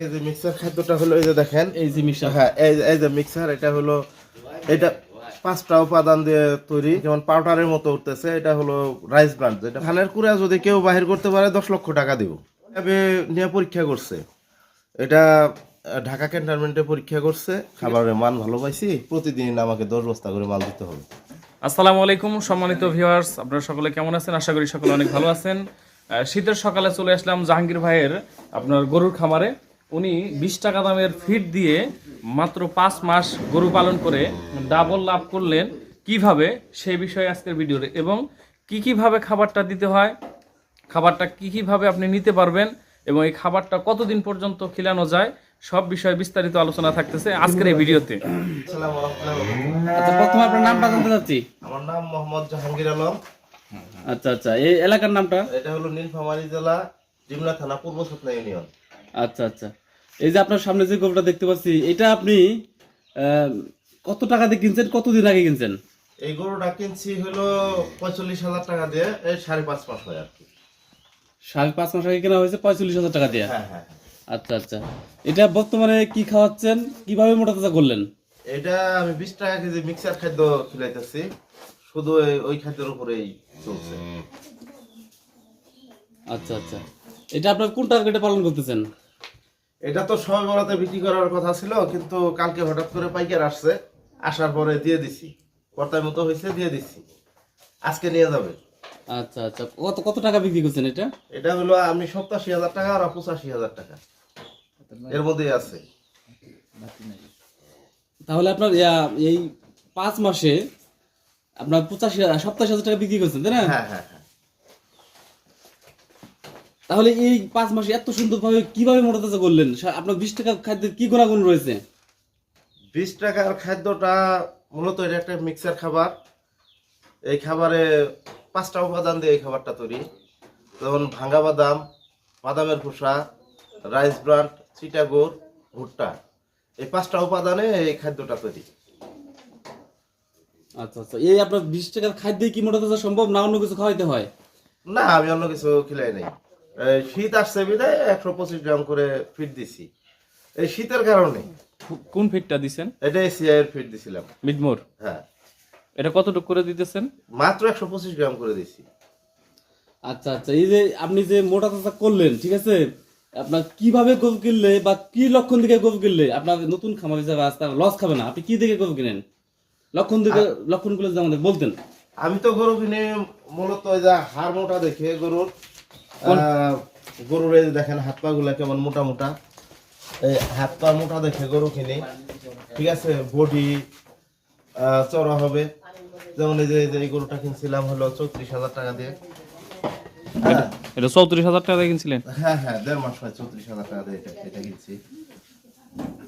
এই যে মিক্সার খাদ্যটা হলো এই যে দেখেন। এই যে মিক্সার হ্যাঁ এই এই যে মিক্সার এটা হলো এটা পাঁচটা উপাদান দিয়ে তৈরি যেমন পাউডারের মতো উঠতেছে এটা হলো রাইস ব্রান্ড যেটা ধানের কুড়া যদি কেউ বাহির করতে পারে দশ লক্ষ টাকা দিব। এভাবে নিয়ে পরীক্ষা করছে। এটা ঢাকা ক্যান্টনমেন্টে পরীক্ষা করছে। খাবারের মান ভালো পাইছি। প্রতিদিন আমাকে দশ বস্তা করে মাল দিতে হবে। আসসালামু আলাইকুম সম্মানিত ভিউয়ার্স আপনারা সকলে কেমন আছেন? আশা করি সকলে অনেক ভালো আছেন। আহ, শীতের সকালে চলে আসলাম জাহাঙ্গীর ভাইয়ের আপনার গরুর খামারে। উনি বিশ টাকা দামের ফিড দিয়ে মাত্র পাঁচ মাস গরু পালন করে ডাবল লাভ করলেন। কীভাবে? সেই বিষয়ে আজকের ভিডিওতে। এবং কি কীভাবে খাবারটা দিতে হয়? খাবারটা কি কীভাবে আপনি নিতে পারবেন? এবং এই খাবারটা কতদিন পর্যন্ত খিলানো যায়? সব বিষয়ে বিস্তারিত আলোচনা থাকতেছে আজকের এই ভিডিওতে। আচ্ছা প্রথমে আপনার নামটা জানতে চাচ্ছি। আমার নাম মোহাম্মদ জাহাঙ্গীর আলম। আচ্ছা আচ্ছা এই এলাকার নামটা? এটা হলো নীলফামারী জেলা ডিমলা থানা পূর্ব সতনা ইউনিয়ন। আচ্ছা আচ্ছা। এই যে আপনার সামনে যে গরুটা দেখতে পাচ্ছি এটা আপনি কত টাকা দিয়ে কিনছেন? কতদিন আগে কিনছেন? এই গরুটা কিনছি হলো পঁয়তাল্লিশ হাজার টাকা দিয়ে এই সাড়ে পাঁচ মাস হয় আর কি। সাড়ে পাঁচ মাস আগে কেনা হয়েছে পঁয়তাল্লিশ হাজার টাকা দিয়ে? হ্যাঁ হ্যাঁ হ্যাঁ। আচ্ছা আচ্ছা। এটা বর্তমানে কি খাওয়াচ্ছেন? কীভাবে মোটা তাজা করলেন? এটা আমি বিশ টাকা কেজি মিক্সার খাদ্য খিলাইতেছি। শুধু ওই খাদ্যের উপরেই চলছে। আচ্ছা আচ্ছা। এটা আপনার কোন টার্গেটে পালন করতেছেন? এটা তো সবাই বলাতে বিক্রি করার কথা ছিল কিন্তু কালকে হঠাৎ করে পাইকার আসছে আসার পরে দিয়ে দিছি। কর্তার মতো হয়েছে দিয়ে দিছি। আজকে নিয়ে যাবে। আচ্ছা আচ্ছা। কত কত টাকা বিক্রি করছেন এটা? এটা হলো আমি সপ্তাশি হাজার টাকা আর পঁচাশি হাজার টাকা। এর মধ্যেই আছে। তাহলে আপনার এই পাঁচ মাসে আপনার পঁচাশি সপ্তাশি হাজার টাকা বিক্রি করছেন তাই না? হ্যাঁ হ্যাঁ হ্যাঁ। তাহলে এই পাঁচ মাসে এত সুন্দরভাবে কীভাবে মোটা তাজা করলেন আপনার বিশ টাকার খাদ্যের কি গুণাগুণ রয়েছে? বিশ টাকার খাদ্যটা মূলত এটা একটা মিক্সার খাবার। এই খাবারে পাঁচটা উপাদান দিয়ে এই খাবারটা তৈরি। যেমন ভাঙ্গা বাদাম বাদামের খোসা রাইস ব্রান্ড চিটাগোর ভুট্টা। এই পাঁচটা উপাদানে এই খাদ্যটা তৈরি। আচ্ছা আচ্ছা। এই আপনার বিশ টাকার খাদ্যে কি মোটা তাজা সম্ভব না অন্য কিছু খাওয়াইতে হয়? না আমি অন্য কিছু খেলাই নাই। শীত আসছে বিদায় একশো পঁচিশ গ্রাম করে ফিট দিছি। এই শীতের কারণে। কোন ফিডটা দিছেন? এটাই সিআইয়ের ফিট দিছিলাম। মিডমোর হ্যাঁ। এটা কতটুকু করে দিতেছেন? মাত্র একশো পঁচিশ গ্রাম করে দিছি। আচ্ছা আচ্ছা এই যে আপনি যে মোটা তাজা করলেন ঠিক আছে? আপনার কীভাবে গরু কিনলে বা কি লক্ষণ দিকে গরু কিনলে আপনার নতুন খামার হিসাবে আসতে লস খাবে না। আপনি কি দিকে গরু কিনেন? লক্ষণ দিকে লক্ষণগুলো আমাদের বলতেন। আমি তো গরু কিনে মূলত ওই যে হাড় মোটা দেখে গরুর। গরুর এই দেখেন হাত পা গুলা কেমন মোটা মোটা এই হাত পা মোটা দেখে গরু কিনি ঠিক আছে বডি চড়া হবে। যেমন এই যে এই গরুটা কিনছিলাম হলো চৌত্রিশ হাজার টাকা দিয়ে। হ্যাঁ এটা চৌত্রিশ হাজার টাকা দিয়ে কিনছিলেন? হ্যাঁ হ্যাঁ দেড় মাস হয় চৌত্রিশ হাজার টাকা দিয়ে এটা এটা কিনছি।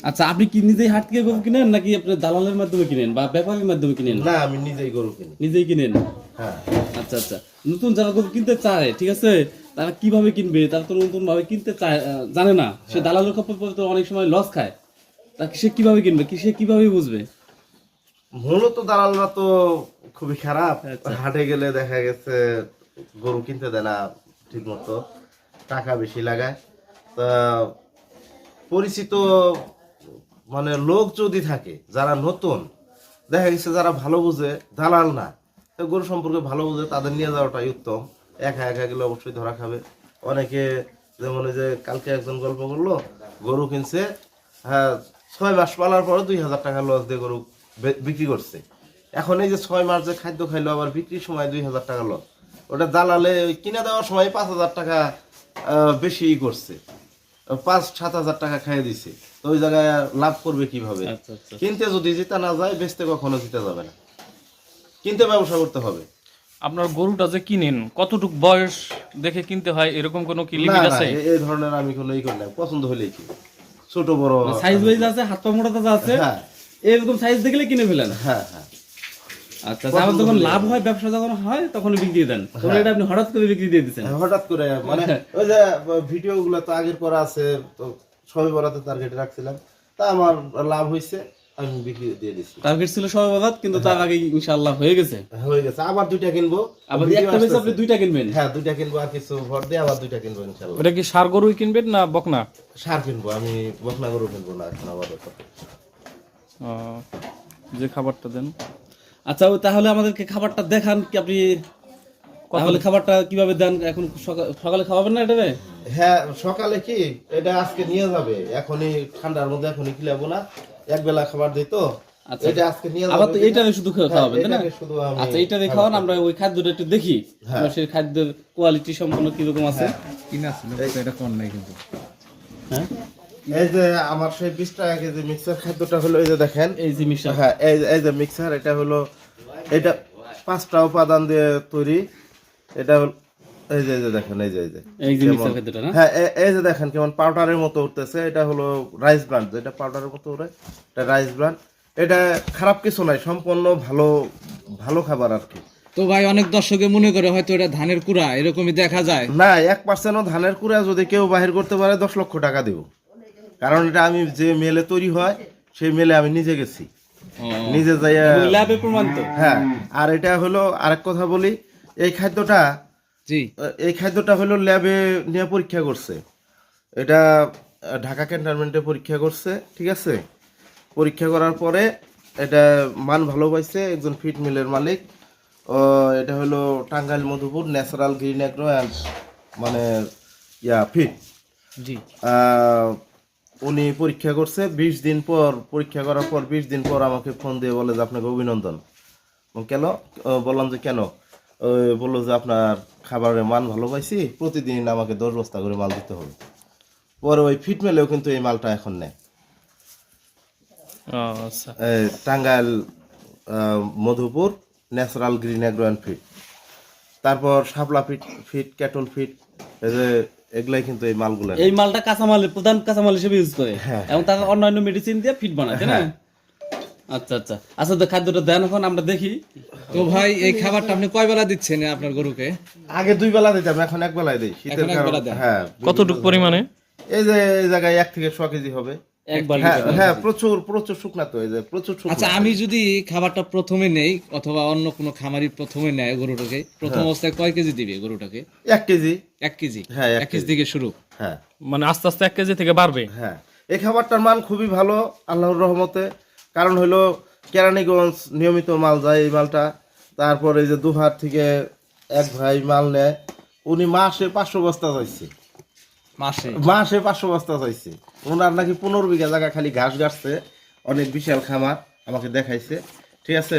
আচ্ছা আপনি কি নিজেই হাট থেকে গরু কিনেন নাকি আপনি দালালের মাধ্যমে কিনেন বা ব্যাপারীর মাধ্যমে কিনেন? না আমি নিজেই গরু কিনি। নিজেই কিনেন? হ্যাঁ। আচ্ছা আচ্ছা। নতুন যারা গরু কিনতে চায় ঠিক আছে তারা কীভাবে কিনবে তারা তো নতুন ভাবে কিনতে চায় জানে না। সে দালালের কাপড় পরে তো অনেক সময় লস খায়। তা সে কীভাবে কিনবে কি সে কীভাবে বুঝবে? মূলত দালালরা তো খুবই খারাপ। হাটে গেলে দেখা গেছে গরু কিনতে দেয় না ঠিক মতো টাকা বেশি লাগায়। তা পরিচিত মানে লোক যদি থাকে যারা নতুন দেখা গেছে যারা ভালো বুঝে দালাল না গরু সম্পর্কে ভালো বুঝে তাদের নিয়ে যাওয়াটাই উত্তম। একা একা গেলে অবশ্যই ধরা খাবে। অনেকে যেমন যে কালকে একজন গল্প করল গরু কিনছে হ্যাঁ ছয় মাস পালার পরে দুই হাজার টাকা লস দিয়ে গরু বিক্রি করছে। এখন এই যে ছয় মাস যে খাদ্য খাইলো আবার বিক্রির সময় দুই হাজার টাকা লস ওটা দালালে ওই কিনে দেওয়ার সময় পাঁচ হাজার টাকা আহ, বেশি করছে। পাঁচ সাত হাজার টাকা খাইয়ে দিছে। তো ওই জায়গায় লাভ করবে কীভাবে? আচ্ছা আচ্ছা। কিনতে যদি জিতা না যায় বেচতে কখনো জিতে যাবে না। কিনতে ব্যবসা করতে হবে। আপনার গরুটা যে কিনেন কতটুক বয়স দেখে কিনতে হয়? এরকম কোনো কি লিমিট আছে? এই ধরনের আমি কোনো ই করি না। পছন্দ হলেই কি ছোট বড় সাইজ ওয়াইজ আছে হাত পা মোটা তাজা আছে হ্যাঁ। এরকম সাইজ দেখলে কিনে ফেলেন? হ্যাঁ হ্যাঁ। আচ্ছা আচ্ছা, আমার যখন লাভ হয় ব্যবসা যখন হয় তখন বিক্রি দেন। তখন এটা আপনি হঠাৎ করে বিক্রি দিয়ে দিচ্ছেন? হ্যাঁ, হঠাৎ করে মানে ওই যে ভিডিও গুলো তো আগের করা আছে তো সবই বরাতে টার্গেট রাখছিলাম। তা আমার লাভ হয়েছে আমি বিক্রি দিয়ে দিচ্ছি টার্গেট ছিল সর্ববাদ কিন্তু তার আগে ইনশাআল্লাহ হয়ে গেছে। হয়ে গেছে। আবার দুইটা কিনবো। আবার একটা বেশি আপনি দুইটা কিনবেন? হ্যাঁ দুইটা কিনবো আর কিছু ভর দিয়ে আবার দুইটা কিনবো ইনশাল্লাহ ওটা কি সার গরুই কিনবেন না বকনা? সার কিনবো আমি বকনা গরু কিনবো না এখন আবার যে খাবারটা দেন। আচ্ছা তাহলে আমাদেরকে খাবারটা দেখান কি আপনি তাহলে খাবারটা কীভাবে দেন? এখন সকা- সকালে খাওয়াবেন না এটারে? হ্যাঁ সকালে কি? এটা আজকে নিয়ে যাবে। এখনই ঠান্ডার মধ্যে এখনই খিলাবো না। এক বেলা খাবার দিই তো আচ্ছা। এটা আজকে নিয়ে যাবে। আবার তো এইটারে শুধু খাওয়া- খাওয়াবেন তাই না? এটাকে শুধু আমি আচ্ছা খাওয়ান আমরা ওই খাদ্যটা একটু দেখি হ্যাঁ। সেই খাদ্যের কোয়ালিটি সম্পূর্ণ কীরকম আছে। হ্যাঁ। এই যে আমার সেই বিশ টাকা কেজি মিক্সার খাদ্যটা হলো এই যে দেখেন। এই যে মিশা হ্যাঁ এই যে- মিক্সার এটা হলো এটা পাঁচটা উপাদান দিয়ে তৈরি। এটা হল এই যে দেখেন এই যে এই যে। এই যে মিক্সার খাদ্যটা না? হ্যাঁ এই যে দেখেন কেমন পাউডারের মতো উঠতেছে। এটা হলো রাইস ব্রান্ড যেটা পাউডারের মতো উঠে এটা রাইস ব্রান্ড এটা খারাপ কিছু নাই সম্পূর্ণ ভালো ভালো খাবার আর কি। তো ভাই অনেক দর্শকে মনে করে হয়তো এটা ধানের কুড়া এরকমই দেখা যায়। না এক পার্সেন্টও ধানের কুড়া যদি কেউ বাহির করতে পারে দশ লক্ষ টাকা দেব। কারণ এটা আমি যে মেলে তৈরি হয় সেই মেলে আমি নিজে গেছি। নিজে যাই হ্যাঁ আর এটা হলো আরেক কথা বলি এই খাদ্যটা জি। এই খাদ্যটা হলো ল্যাবে নিয়ে পরীক্ষা করছে। এটা ঢাকা ক্যান্টনমেন্টে পরীক্ষা করছে ঠিক আছে? পরীক্ষা করার পরে এটা মান ভালো পাইছে একজন ফিট মিলের মালিক। ও এটা হলো Tangail Madhupur natural green agro and মানে ইয়া ফিট। জি। উনি পরীক্ষা করছে বিশ দিন পর পরীক্ষা করার পর বিশ দিন পর আমাকে ফোন দিয়ে বলে যে আপনাকে অভিনন্দন। কেন? ও, বললাম যে কেন? বলল যে আপনার খাবারের মান ভালো পাইছি প্রতিদিন আমাকে দশ বস্তা করে মাল দিতে হবে। পরে ওই ফিট মেলেও কিন্তু এই মালটা এখন নেয় আচ্ছা। এই Tangail ah, Madhupur natural green agro and feed. তারপর Shapla feed feed cattle feed এই যে এগুলাই কিন্তু এই মালগুলো এই মালটা কাঁচামালের প্রধান কাঁচামাল হিসেবে ইউজ করে। হ্যাঁ। এবং তার অন্যান্য মেডিসিন দিয়ে ফিট বানায় তাই না? আচ্ছা আচ্ছা। আচ্ছা তো খাদ্যটা দেন এখন আমরা দেখি। তো ভাই এই খাবারটা আপনি কয় বেলা দিচ্ছেন আপনার গরুকে? আগে দুই বেলা দিতাম এখন এক বেলায় দিই। শীতের কারণে হ্যাঁ কতটুকু পরিমাণে? এই যে এই জায়গায় এক থেকে ছ কেজি হবে। হ্যাঁ হ্যাঁ প্রচুর প্রচুর শুকনা তো এই যে প্রচুর আচ্ছা আমি যদি খাবারটা প্রথমে নেই অথবা অন্য কোনো খামারি প্রথমে নেয় গরুটাকে প্রথম অবস্থায় কয় কেজি দিবে গরুটাকে? এক কেজি। এক কেজি? হ্যাঁ, এক এক কেজি। থেকে শুরু। হ্যাঁ। মানে আস্তে আস্তে এক কেজি থেকে বাড়বে? হ্যাঁ। এই খাবারটার মান খুবই ভালো আল্লাহর রহমতে। কারণ হলো কেরানীগঞ্জ নিয়মিত মাল যায় এই মালটা। তারপর এই যে দুহার থেকে এক ভাই মাল নেয় উনি মাসে পাঁচশো বস্তা চাইছে। মাসে? মাসে পাঁচশো বস্তা চাইছে। ওনার নাকি পনেরো বিঘা জায়গা খালি ঘাস গাছছে অনেক বিশাল খামার আমাকে দেখাইছে। ঠিক আছে?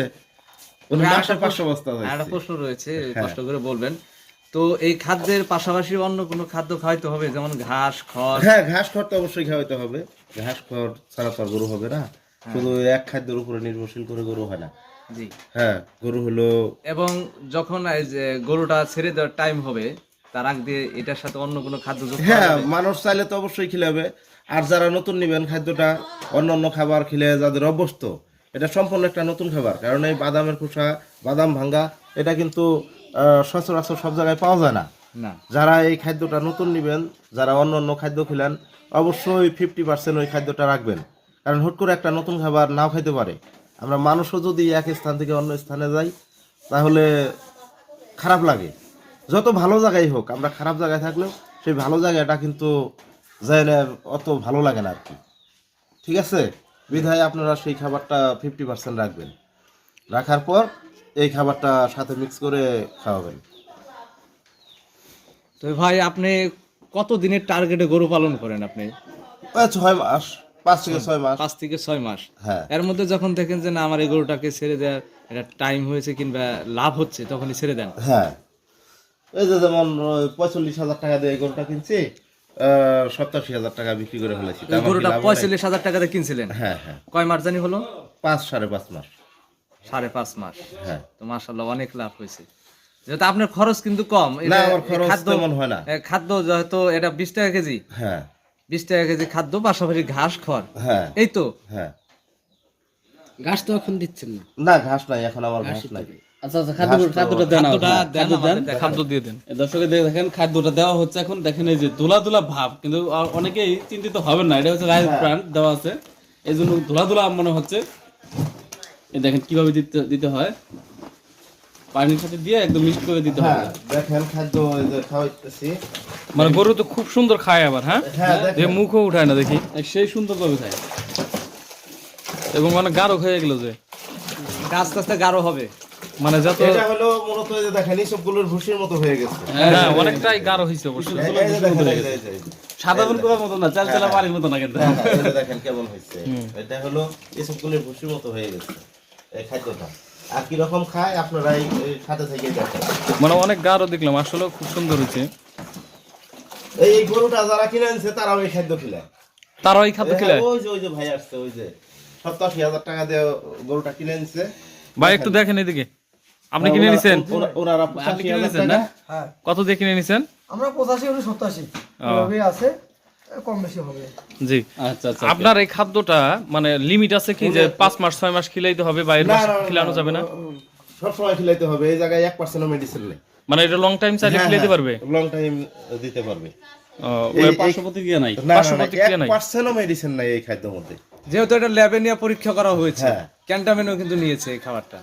উনি মাসে পাঁচশো বস্তা একটা চাইছে প্রশ্ন রয়েছে কষ্ট করে বলবেন। তো এই খাদ্যের পাশাপাশি অন্য কোনো খাদ্য খাওয়াইতে হবে? যেমন ঘাস খড়? হ্যাঁ ঘাস খড় তো অবশ্যই খাওয়াইতে হবে। ঘাস খড় ছাড়া তো গরু হবে না। শুধু এক খাদ্যের উপরে নির্ভরশীল করে গরু হয় না। জি। হ্যাঁ গরু হলো এবং যখন এই যে গরুটা ছেড়ে দেওয়ার টাইম হবে তার আগ দিয়ে এটার সাথে অন্য কোনো খাদ্য যোগ করা হ্যাঁ যাবে? মানুষ চাইলে তো অবশ্যই খিলাবে আর যারা নতুন নিবেন খাদ্যটা অন্য অন্য খাবার খেলে যাদের অভ্যস্ত এটা সম্পূর্ণ একটা নতুন খাবার। কারণ এই বাদামের খোসা বাদাম ভাঙ্গা এটা কিন্তু আহ, সচরাচর সব জায়গায় পাওয়া যায় না। না। যারা এই খাদ্যটা নতুন নিবেন যারা অন্য অন্য খাদ্য খেলেন অবশ্যই ফিফটি পার্সেন্ট ওই খাদ্যটা রাখবেন। কারণ হুট করে একটা নতুন খাবার নাও খাইতে পারে। আমরা মানুষও যদি এক স্থান থেকে অন্য স্থানে যাই তাহলে খারাপ লাগে। যত ভালো জায়গায় হোক আমরা খারাপ জায়গায় থাকলেও সেই ভালো জায়গাটা কিন্তু যায় না অত ভালো লাগে না আর কি। ঠিক আছে? বিধায় আপনারা সেই খাবারটা ফিফটি পার্সেন্ট রাখবেন। রাখার পর এই খাবারটা সাথে মিক্স করে খাওয়াবেন। তো ভাই আপনি কত দিনের টার্গেটে গরু পালন করেন আপনি? ছয় মাস। পাঁচ থেকে ছয় মাস। পাঁচ থেকে ছয় মাস। হ্যাঁ। এর মধ্যে যখন দেখেন যে না আমার এই গরুটাকে ছেড়ে দেওয়ার একটা টাইম হয়েছে কিংবা লাভ হচ্ছে তখনই ছেড়ে দেন। হ্যাঁ। এই যে যেমন পঁয়তাল্লিশ হাজার টাকা দিয়ে গরুটা কিনছি সপ্তাশি হাজার টাকা বিক্রি করে ফেলেছি। কি গরুটা পঁয়তাল্লিশ হাজার টাকাতে কিনছিলেন? হ্যাঁ হ্যাঁ। কয় মাস জানি হলো? পাঁচ সাড়ে পাঁচ মাস। সাড়ে পাঁচ মাস। হ্যাঁ। তো মাসাল্লাহ অনেক লাভ হয়েছে। যেহেতু আপনার খরচ কিন্তু কম না আমার খরচ তেমন হয় না। খাদ্য যেহেতু এটা বিশ টাকা কেজি। হ্যাঁ। বিশ টাকা কেজি খাদ্য পাশাপাশি ঘাস খড়। হ্যাঁ। এই তো? হ্যাঁ। ঘাস তো এখন দিচ্ছেন না। না ঘাস নাই এখন আমার ঘাস নাই। আচ্ছা আচ্ছা খাদ্যটা দেন খাদ্য দেন। দেন আমাদের দেখান। খাদ্য দিয়ে দেন। দর্শকে দেখেন খাদ্যটা দেওয়া হচ্ছে এখন। দেখেন এই যে দোলা দোলা ভাব কিন্তু অনেকেই চিন্তিত হবেন না। এটা হচ্ছে রাইস ব্র্যান্ড দেওয়া আছে। এই জন্য ধুলা ধুলা মনে হচ্ছে। দেখেন কীভাবে দিতে দিতে হয়। পানির সাথে দিয়ে একদম মিক্স করে দিতে হ্যাঁ হবে। দেখেন খাদ্য এই যে খাওয়াইতেছি। মানে গরু তো খুব সুন্দর খায় আবার হ্যাঁ? হ্যাঁ যে মুখও উঠায় না দেখি। সেই সুন্দর করে খায়। এবং মানে গাঢ় হয়ে গেল যে। আস্তে আস্তে গাঢ় হবে। মানে যত এটা হলো মূলত এই যে দেখেন সবগুলোর ভুসির মতো হয়ে গেছে। হ্যাঁ অনেকটাই গাঢ় হয়েছে অবশ্যই। সাধারণ করার মতো না চাল চালা বাড়ির মতো না কিন্তু। হ্যাঁ, হ্যাঁ, দেখেন কেমন হয়েছে এটা হলো এসবগুলোর ভুসির মতো হয়ে গেছে এই খাদ্যটা। কি রকম খায় আপনারা এই সাথে থেকে দেখেন। মানে অনেক গাঢ় দেখলাম আসলে খুব সুন্দর হয়েছে। এই এই গরুটা যারা কিনে আনছে তারাও এই খাদ্য খিলায় তারাও এই খাদ্য খেলে? ওই যে ওই যে ভাই আসছে ওই যে সপ্তাশি হাজার টাকা দিয়ে গরুটা কিনে আনছে। ভাই একটু দেখেন এদিকে। আপনি কিনে ওরা- নিছেন? ওরা- ওনারা আপনি কিনে নিছেন না? কত দিয়ে কিনে নিছেন? আমরা পঁচাশি সত্তরাশি আছে। কম বেশি হবে। জি। আচ্ছা আচ্ছা আপনার এই খাদ্যটা মানে লিমিট আছে কি যে পাঁচ মাস ছয় মাস খিলাইতে হবে বা এর মাস খিলানো যাবে না? সবসময় খিলাইতে হবে এই জায়গায় এক পার্সেন্ট মেডিসিন নেই। মানে এটা লং টাইম চাইলে খিলাইতে পারবে? লং টাইম দিতে পারবে। ও, এই- ওই- পার্শ্ব প্রতিক্রিয়া নাই? না, না, না, পার্শ্ববর্তী ক্রিয়া নাই। এক পার্সেন্টও মেডিসিন নাই এই খাদ্যের মধ্যে। যেহেতু এটা ল্যাবে নিয়ে পরীক্ষা করা হয়েছে হ্যাঁ। ক্যান্টামিনও কিন্তু নিয়েছে এই খাবারটা।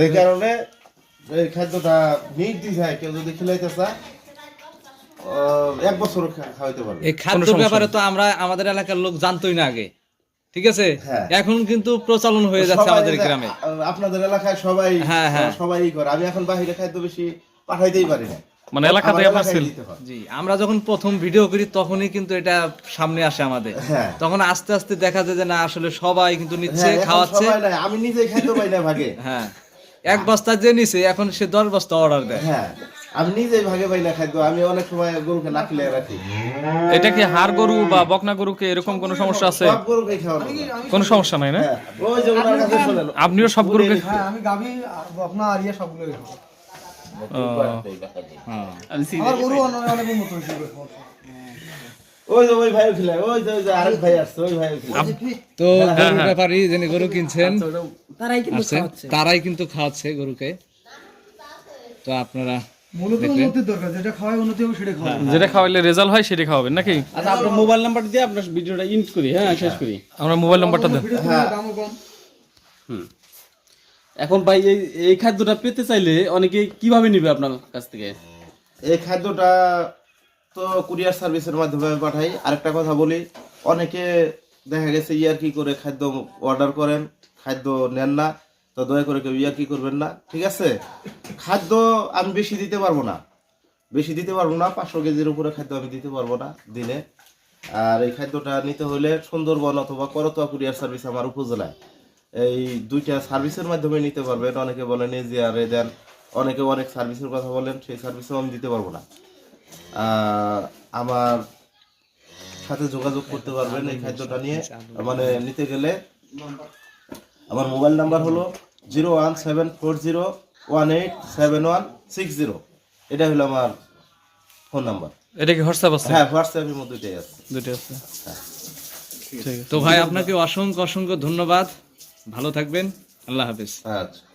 এই কারণে এই খাদ্যটা নির্দিষ্ট কেউ যদি খিলাইতে চায় এক বছর খাওয়াইতে পারবে। এই খাদ্য ব্যাপারে তো আমরা আমাদের এলাকার লোক জানতোই না আগে। ঠিক আছে? হ্যাঁ। এখন কিন্তু প্রচলন হয়ে যাচ্ছে আমাদের গ্রামে। আপনাদের এলাকায় সবাই হ্যাঁ, হ্যাঁ। সবাই করে। আমি এখন বাহিরে খাদ্য বেশি পাঠাইতেই পারি না। মানে এলাকাতে আপনার। জি আমরা যখন প্রথম ভিডিও করি তখনই কিন্তু এটা সামনে আসে আমাদের। হ্যাঁ। তখন আস্তে আস্তে দেখা যায় যে না আসলে সবাই কিন্তু নিচ্ছে হ্যাঁ, খাওয়াচ্ছে। আমি নিজে খাদ্য পাই না ভাগে। হ্যাঁ। এক বস্তা যে নিছে এখন সে দশ বস্তা অর্ডার দেয়। হ্যাঁ। আমি নিজেই ভাগে পাই না খাদ্য আমি অনেক সময় গরুকে না খিলে রাখি। এটা কি হাড় গরু বা বকনা গরুকে এরকম কোনো সমস্যা আছে? সব গরুকে খাওয়ানো যায়। কোনো সমস্যা নাই না? হ্যাঁ, ওই যে ওনার কাছে শোনেন আপনিও সব গরুকে হ্যাঁ আমি আর বকনা আর ইয়ে সবগুলো আমার গরু অনেক অনেক উন্নত হয়েছে ওই যে ওই ভাইও খিলায় ওই যে ওই যে আরেক ভাই আসছে ওই ভাইও খিলায় তো গরুর ব্যাপারী যিনি গরু কিনছেন তারাই কিন্তু তারাই কিন্তু খাওয়াচ্ছে গরুকে। তো আপনারা যেটা খাওয়াই উন্নতি হবে সেটা খাওয়াই যেটা খাওয়াইলে রেজাল্ট হয় সেটা খাওয়াবেন নাকি? আচ্ছা আপনার মোবাইল নাম্বার দিয়ে আপনার ভিডিওটা ইন্ড করি হ্যাঁ শেষ করি। আমরা মোবাইল নাম্বারটা দেন। ভিডিও তুললে এখন ভাই এই এই খাদ্যটা পেতে চাইলে অনেকে কীভাবে নিবে আপনার কাছ থেকে? এই খাদ্যটা তো কুরিয়ার সার্ভিসের মাধ্যমে পাঠাই। আরেকটা কথা বলি অনেকে দেখা গেছে ইয়ার কি করে খাদ্য অর্ডার করেন খাদ্য নেন না। তো দয়া করে কেউ ইয়া কি করবেন না, ঠিক আছে? খাদ্য আমি বেশি দিতে পারব না। বেশি দিতে পারব না, পাঁচশো কেজির উপরে খাদ্য আমি দিতে পারব না দিনে। আর এই খাদ্যটা নিতে হলে সুন্দরবন অথবা করতোয়া কুরিয়ার সার্ভিস আমার উপজেলায়। এই দুইটা সার্ভিসের মাধ্যমে নিতে পারবেন। অনেকে বলেন এজিআর দেন। অনেকে অনেক সার্ভিসের কথা বলেন, সেই সার্ভিসও আমি দিতে পারব না। আমার সাথে যোগাযোগ করতে পারবেন এই খাদ্যটা নিয়ে। মানে নিতে গেলে আমার মোবাইল নাম্বার হলো zero one seven four zero one eight seven one six zero. এটা হলো আমার ফোন নাম্বার। এটা কি হোয়াটসঅ্যাপ আছে? হ্যাঁ হোয়াটসঅ্যাপের মধ্যে দুইটাই আছে। দুটো আছে। ঠিক আছে। তো ভাই আপনাকে অসংখ্য অসংখ্য ধন্যবাদ। ভালো থাকবেন। আল্লাহ হাফেজ। আচ্ছা।